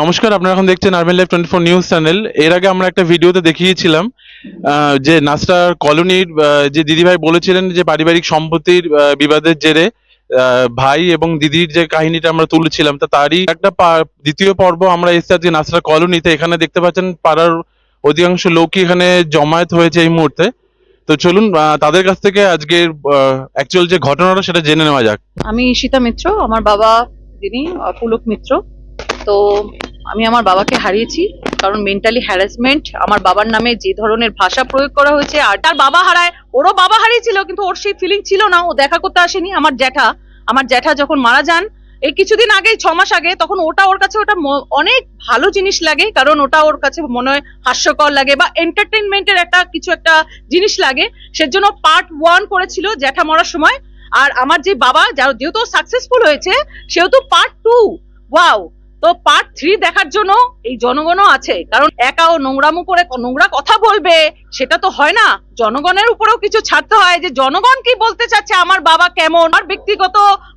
নমস্কার, আপনারা এখন দেখছেন Urban Life twenty four news channel এর আগে আমরা একটা ভিডিওতে দেখিয়েছিলাম যে নাস্টার কলোনির যে দিদিভাই বলেছিলেন যে পারিবারিক সম্পত্তির বিবাদের জেরে ভাই এবং দিদির যে কাহিনীটা আমরা তুলেছিলাম, তা তারই একটা দ্বিতীয় পর্ব আমরা এসেছি আজকে নাস্টার কলোনিতে। এখানে দেখতে পাচ্ছেন পাড়ার অধিকাংশ লোকই এখানে জমায়েত হয়েছে এই মুহূর্তে। তো চলুন তাদের কাছ থেকে আজকের অ্যাকচুয়াল যে ঘটনাটা সেটা জেনে নেওয়া যাক। আমি ঈশিতা মিত্র, আমার বাবা যিনি পুলক মিত্র। তো আমি আমার বাবাকে হারিয়েছি, কারণ মেন্টালি হ্যারাসমেন্ট আমার বাবার নামে যে ধরনের ভাষা প্রয়োগ করা হয়েছে, আর তার বাবা হারায়, ওরও বাবা হারিয়েছিল, কিন্তু ওর সেই ফিলিং ছিল না, ও দেখা করতে আসেনি। আমার জ্যাঠা আমার জ্যাঠা যখন মারা যান, এই কিছুদিন আগেই, ছ মাস আগে, তখন ওটা ওর কাছে ওটা অনেক ভালো জিনিস লাগে, কারণ ওটা ওর কাছে মনে হয় হাস্যকর লাগে বা এন্টারটেনমেন্টের একটা কিছু একটা জিনিস লাগে। সেজন্য পার্ট ওয়ান করেছিল জ্যাঠা মরার সময়। আর আমার যে বাবা যেহেতু সাকসেসফুল হয়েছে, সেহেতু পার্ট টু ওয়াও তো পার্ট থ্রি দেখার জন্য এই জনগণও আছে। কারণ একা ও নোংরামো করে নোংরা কথা বলবে, সেটা তো হয় না। জনগণের উপরেও কিছু ছাড়তে হয় যে, জনগণ কি বলতে চাচ্ছে, আমার বাবা কেমন? আর ব্যক্তিগত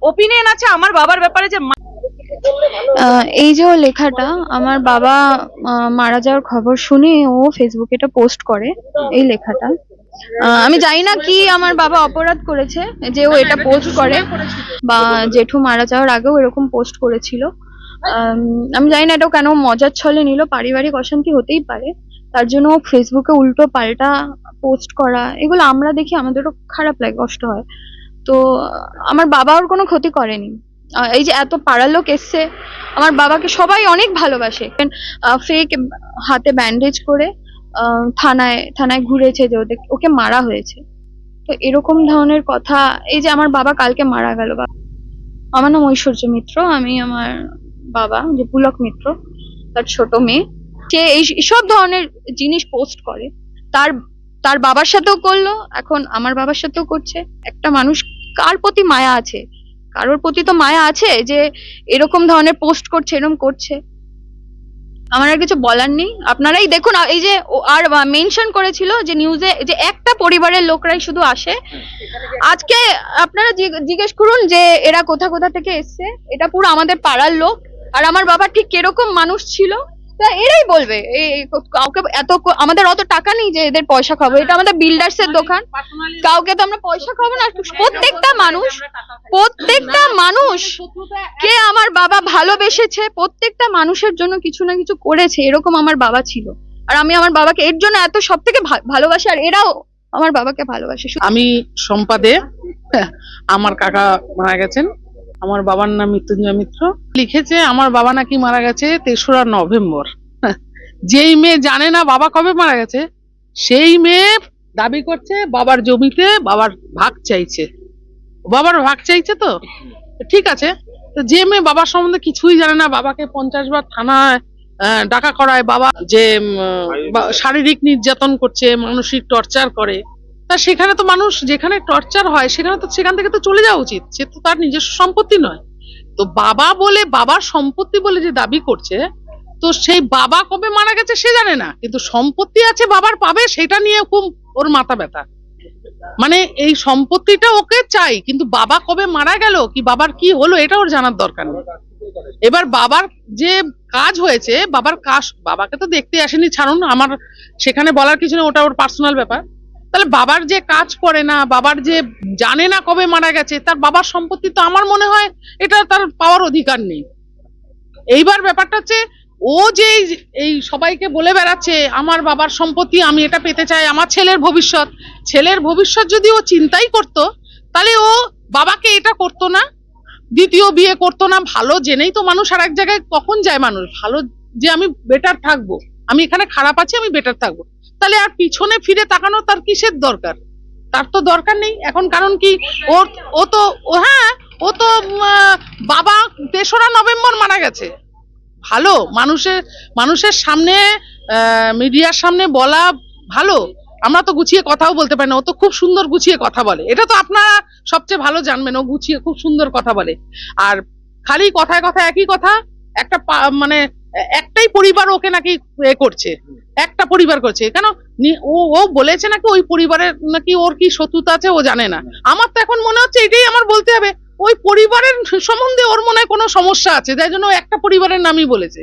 ওপিনিয়ন আছে, আমার বাবার ব্যাপারে যে এই যে লেখাটা, আমার বাবা মারা যাওয়ার খবর শুনে ও ফেসবুকে এটা পোস্ট করে, এই লেখাটা। আমি জানি না কি আমার বাবা অপরাধ করেছে, যে ও এটা পোস্ট করে, বা জেঠু মারা যাওয়ার আগেও এরকম পোস্ট করেছিল। আম, আমি জানি না এটাও কেন মজার ছলে নিল পারিবারিক অশান্তি হতেই পারে। তার জন্য ফেসবুকে উল্টো পাল্টা পোস্ট করা এগুলো আমরা দেখি আমাদেরও খারাপ লাগে কষ্ট হয়। তো আমার বাবা ওর কোনো ক্ষতি করেনি। এই যে এত পাড়ার লোক এসছে আমার বাবাকে সবাই অনেক ভালোবাসে। ফেক হাতে ব্যান্ডেজ করে থানায় থানায় ঘুরেছে যে ওদের ওকে মারা হয়েছে। তো এরকম ধরনের কথা এই যে আমার বাবা কালকে মারা গেল। আমার নাম ঐশ্বর্য মিত্র আমি আমার বাবা, যে পুলক মিত্র, তার ছোট মেয়ে, সে এই সব ধরনের জিনিস পোস্ট করে। তার তার বাবার সাথেও করল, এখন আমার বাবার সাথেও করছে। একটা মানুষ কার প্রতি মায়া আছে? কারোর প্রতি তো মায়া আছে যে এরকম ধরনের পোস্ট করছে, এরকম করছে। আমার আর কিছু বলার নেই। আপনারাই দেখুন, এই যে আর মেনশন করেছিল যে নিউজে যে একটা পরিবারের লোকরাই শুধু আসে। আজকে আপনারা জিজ্ঞেস করুন যে এরা কোথা কোথা থেকে এসছে? এটা পুরো আমাদের পাড়ার লোক। আর আমার বাবা ঠিক কীরকম মানুষ ছিল? তা এরাই বলবে। কাউকে এত আমাদের অত টাকা নেই যে এদের পয়সা খাব এটা আমাদের বিল্ডার্স এর দোকান। কাউকে তো আমরা পয়সা খাব না। প্রত্যেকটা মানুষ প্রত্যেকটা মানুষ কে আমার বাবা ভালোবেসেছে, প্রত্যেকটা মানুষের জন্য কিছু না কিছু করেছে, এরকম আমার বাবা ছিল। আর আমি আমার বাবাকে, এর জন্য এত সব থেকে ভালোবাসি, আর এরাও আমার বাবাকে ভালোবাসে। আমি সম্পাদে, আমার কাকা মারা গেছেন। আমার বাবার নাম মৃত্যুঞ্জয় মিত্র। লিখেছে, আমার বাবা নাকি মারা গেছে তেসরা নভেম্বর। যেই মেয়ে জানে না বাবা কবে মারা গেছে, সেই মেয়ে দাবি করছে বাবার জমিতে বাবার ভাগ চাইছে। বাবার ভাগ চাইছে তো? ঠিক আছে। তো যে মেয়ে বাবার সম্বন্ধে কিছুই জানে না, বাবাকে পঞ্চাশ বার থানায় ডাকা করায়, বাবা যে শারীরিক নির্যাতন করছে, মানসিক টর্চার করে তা সেখানে তো মানুষ যেখানে টর্চার হয়, সেখানে তো সেখান থেকে তো চলে যাওয়া উচিত। সে তো তার নিজস্ব সম্পত্তি নয়। তো বাবা বলে, বাবার সম্পত্তি বলে যে দাবি করছে, তো সেই বাবা কবে মারা গেছে সে জানে না। কিন্তু সম্পত্তি আছে, বাবার পাবে, সেটা নিয়ে খুব ওর মাথা ব্যথা। মানে এই সম্পত্তিটা ওকে চাই, কিন্তু বাবা কবে মারা গেল, কি বাবার কি হলো, এটা ওর জানার দরকার নেই। এবার বাবার যে কাজ হয়েছে, বাবার কাজ, বাবাকে তো দেখতে আসেনি, ছাড়ুন, আমার সেখানে বলার কিছু নেই, ওটা ওর পার্সোনাল ব্যাপার। তাহলে বাবার যে কাজ করে না, বাবার যে জানে না কবে মারা গেছে, তার বাবার সম্পত্তি তো আমার মনে হয় এটা তার পাওয়ার অধিকার নেই। এইবার ব্যাপারটা হচ্ছে, ও যে এই- সবাইকে বলে বেড়াচ্ছে, আমার বাবার সম্পত্তি, আমি এটা পেতে চাই, আমার ছেলের ভবিষ্যৎ ছেলের ভবিষ্যৎ যদি ও চিন্তাই করতো, তাহলে ও বাবাকে এটা করতো না, দ্বিতীয় বিয়ে করতো না, ভালো জেনেই তো মানুষ আর এক জায়গায় কখন যায় মানুষ, ভালো যে আমি বেটার থাকব, আমি এখানে খারাপ আছি, আমি বেটার থাকব। তাহলে আর পিছনে ফিরে তাকানো তার কিসের দরকার? তার তো দরকার নেই। এখন কারণ কি? ওর, ও তো, ও হ্যাঁ ও তো বাবা তেসরা নভেম্বর মারা গেছে। ভালো, মানুষের মানুষের সামনে মিডিয়ার সামনে বলা ভালো। আমরা তো গুছিয়ে কথাও বলতে পারি না। ও তো খুব সুন্দর গুছিয়ে কথা বলে। এটা তো আপনারা সবচেয়ে ভালো জানবেন। ও গুছিয়ে খুব সুন্দর কথা বলে। আর খালি কথায় কথায় একই কথা, একটা মানে একটাই পরিবার ওকে নাকি এ করছে, একটা পরিবার করছে, কেন ও ও বলেছে নাকি ওই পরিবারের নাকি ওর কি শত্রুতা আছে ও জানে না। আমার তো এখন মনে হচ্ছে এটাই আমার বলতে হবে, ওই পরিবারের সম্বন্ধে ওর মনে হয় কোনো সমস্যা আছে তাই জন্য একটা পরিবারের নামই বলেছে।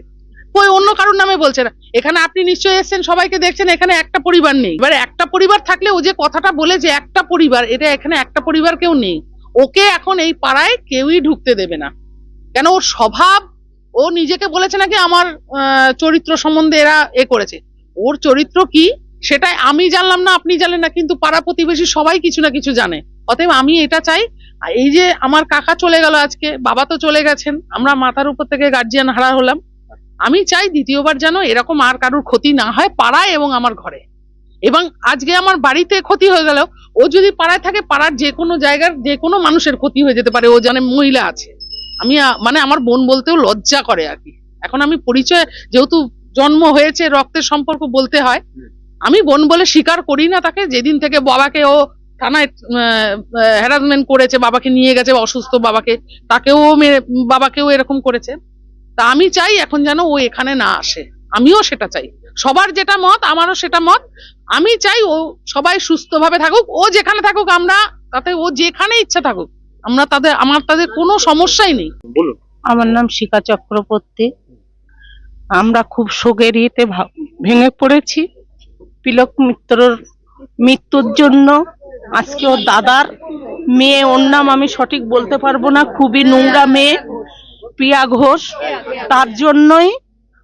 ওই অন্য কারোর নামে বলছে না। এখানে আপনি নিশ্চয়ই এসেছেন, সবাইকে দেখছেন, এখানে একটা পরিবার নেই। এবার একটা পরিবার থাকলে ও যে কথাটা বলে যে একটা পরিবার, এটা এখানে একটা পরিবার কেউ নেই। ওকে এখন এই পাড়ায় কেউই ঢুকতে দেবে না। কেন ওর স্বভাব ও নিজেকে বলেছে নাকি আমার চরিত্র সম্বন্ধে এরা এ করেছে। ওর চরিত্র কি সেটাই আমি জানলাম না, আপনি জানেন না, কিন্তু পাড়া প্রতিবেশী সবাই কিছু না কিছু জানে। অতএব আমি এটা চাই এই যে আমার কাকা চলে গেল আজকে, বাবা তো চলে গেছেন, আমরা মাথার উপর থেকে গার্জিয়ান হারা হলাম। আমি চাই দ্বিতীয়বার যেন এরকম আর কারুর ক্ষতি না হয় পাড়ায় এবং আমার ঘরে। এবং আজকে আমার বাড়িতে ক্ষতি হয়ে গেল ও যদি পাড়ায় থাকে, পাড়ার যে কোনো জায়গার যে কোনো মানুষের ক্ষতি হয়ে যেতে পারে, ও জানে মহিলা আছে। আমি মানে আমার বোন বলতেও লজ্জা করে আর কি। এখন আমি পরিচয়, যেহেতু জন্ম হয়েছে রক্তের সম্পর্ক বলতে হয়, আমি বোন বলে স্বীকার করি না তাকে। যেদিন থেকে বাবাকে ও থানায় হ্যারাসমেন্ট করেছে, বাবাকে নিয়ে গেছে, অসুস্থ বাবাকে, তাকেও মেরে- বাবাকেও এরকম করেছে। তা আমি চাই এখন যেন ও এখানে না আসে। আমিও সেটা চাই। সবার যেটা মত, আমারও সেটা মত। আমি চাই ও সবাই সুস্থভাবে থাকুক। ও যেখানে থাকুক আমরা, তাতে ও যেখানে ইচ্ছা থাকুক। আমরা তাদের আমার তাদের কোনো সমস্যাই নেই। বলুন। আমার নাম শিখা চক্রবর্তী। আমরা খুব শোকের ইয়েতে ভা- ভেঙে পড়েছি। তিলক মিত্রর মৃত্যুর জন্য আজকে ওর দাদার মেয়ে ওর নাম আমি সঠিক বলতে পারব না। খুবই নোংরা মেয়ে প্রিয়া ঘোষ। তার জন্যই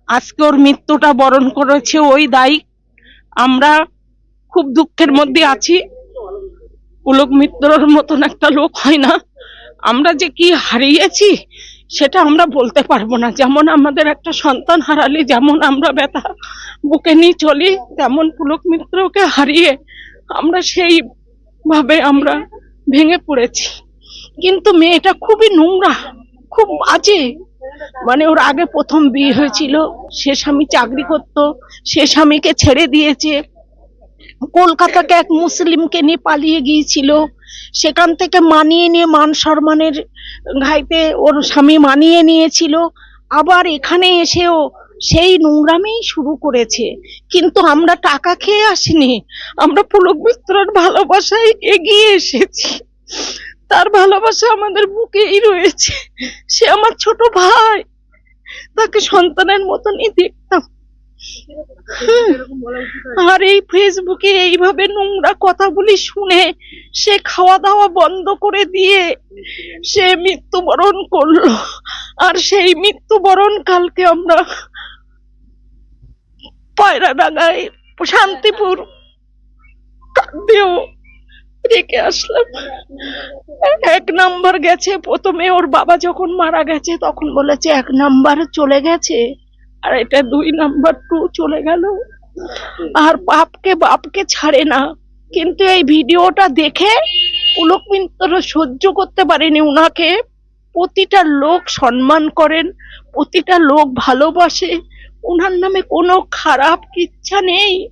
আজকে ওর মৃত্যুটা বরণ করেছে। ওই দায়ী। আমরা খুব দুঃখের মধ্যে আছি। পুলক মিত্রর মতন একটা লোক হয় না। আমরা যে কি হারিয়েছি, সেটা আমরা বলতে পারব না। যেমন আমাদের একটা সন্তান হারালে, যেমন আমরা ব্যথা বুকে নিয়ে চলি, তেমন পুলক মিত্রকে হারিয়ে আমরা সেই ভাবে আমরা ভেঙে পড়েছি। কিন্তু মেয়েটা খুবই নোংরা, খুব বাজে। মানে ওর আগে প্রথম বিয়ে হয়েছিল, সে স্বামী চাকরি করতো, সে স্বামীকে ছেড়ে দিয়েছে। কলকাতাকে এক মুসলিমকে নিয়ে পালিয়ে গিয়েছিল। সেখান থেকে মানিয়ে নিয়ে মান সম্মানের ঘাইতে ওর স্বামী মানিয়ে নিয়েছিল। আবার এখানে এসেও সেই নোংরামেই শুরু করেছে। কিন্তু আমরা টাকা খেয়ে আসিনি। আমরা পুলক মিত্রর ভালোবাসায় এগিয়ে এসেছি। তার ভালোবাসা আমাদের বুকেই রয়েছে। সে আমার ছোট ভাই। তাকে সন্তানের মতনই দেখতাম। আর এই ফেসবুকে এইভাবে নোংরা কথাগুলি শুনে সে খাওয়া দাওয়া বন্ধ করে দিয়ে সে মৃত্যুবরণ করল। আর সেই মৃত্যুবরণ কালকে আমরা পায়রাডাঙ্গায় শান্তিপুর কাঁদেও রেখে আসলাম। এক নাম্বার গেছে, প্রথমে ওর বাবা যখন মারা গেছে তখন বলেছে, এক নাম্বার চলে গেছে। আর এটা দুই নাম্বার টু চলে গেল। আর বাপকে বাপকে ছাড়ে না। কিন্তু এই ভিডিওটা দেখে পুলক মিত্র সহ্য করতে পারেনি উনাকে। প্রতিটা লোক সম্মান করেন, প্রতিটা লোক ভালোবাসে। উনার নামে কোনো খারাপ ইচ্ছা নেই।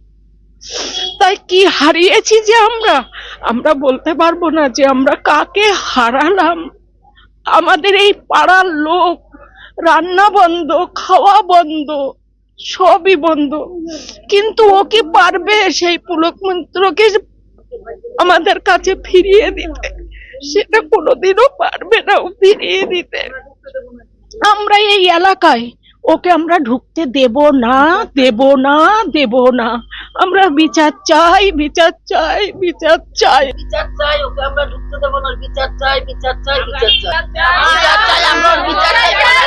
তাই কি হারিয়েছি যে আমরা? আমরা বলতে পারব না যে আমরা কাকে হারালাম। আমাদের এই পাড়ার লোক রান্না বন্ধ, খাওয়া বন্ধ, সবই বন্ধ। কিন্তু ও কি পারবে সেই পুলক মন্ত্রকে আমাদের কাছে ফিরিয়ে দিতে? সেটা কোনোদিনও পারবে না ও ফিরিয়ে দিতে। আমরা এই এলাকায় ওকে আমরা ঢুকতে দেব না দেব না দেব না। আমরা বিচার চাই বিচার চাই বিচার চাই বিচার চাই ওকে আমরা ঢুকতে দেবো না বিচার চাই বিচার চাই বিচার চাই বিচার চাই আমরা বিচার চাই